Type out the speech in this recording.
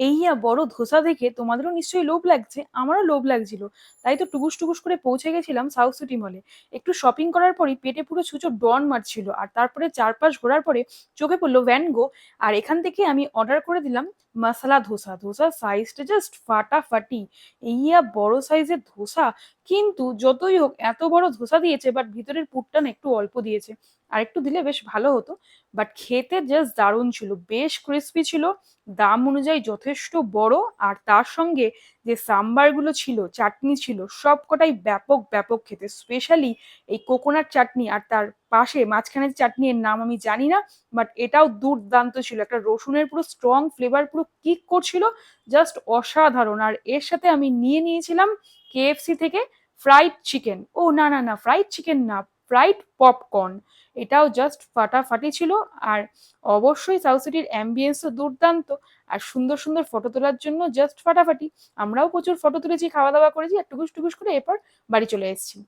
এই বড় ধোসা দেখে তোমাদেরও নিশ্চয়ই লোভ লাগছে, আমারও লোভ লাগছিল। তাই তো টুকুস টুকুস করে পৌঁছে গেছিলাম সাউথ সিটি মলে একটু শপিং করার পরই পেটে পুরো ছুঁচো ডন মারছিল, আর তারপরে চারপাশ ঘোরার পরে চোখে পড়ল ভ্যানগো আর এখান থেকে আমি অর্ডার করে দিলাম মশলা ধোসা, ধোসার সাইজটা জাস্ট ফাটাফাটি। ইয়া বড় সাইজের ধোসা, কিন্তু যতই হোক এত বড় ধোসা দিয়েছে বাট ভিতরের পুরটা না একটু অল্প দিয়েছে। আর একটু দিলে বেশ ভালো হতো বাট খেতে জাস্ট দারুণ ছিল, বেশ ক্রিস্পি ছিল, দাম অনুযায়ী যথেষ্ট বড়, আর তার সঙ্গে যে সাম্বারগুলো ছিল, চাটনি ছিল, সবকটাই ব্যাপক ব্যাপক খেতে। স্পেশালি এই কোকোনাট চাটনি আর তার পাশে মাঝখানে যে চাটনির নাম আমি জানি না বাট এটাও দুর্দান্ত ছিল। একটা রসুনের পুরো স্ট্রং ফ্লেভার পুরো কিক করছিল জাস্ট অসাধারণ। আর এর সাথে আমি নিয়ে নিয়েছিলাম কেএফসি থেকে ফ্রাইড চিকেন ও, না না না ফ্রাইড চিকেন না ফ্রাইড পপকর্ন এটাও জাস্ট ফাটাফাটি ছিল, আর অবশ্যই সাউথ সিটির অ্যাম্বিয়েন্সও দুর্দান্ত। আর সুন্দর সুন্দর ফটো তোলার জন্য জাস্ট ফাটাফাটি। আমরাও প্রচুর ফটো তুলেছি খাওয়া দাওয়া করেছি, আর টুকুস টুকুস করে এরপর বাড়ি চলে এসেছি।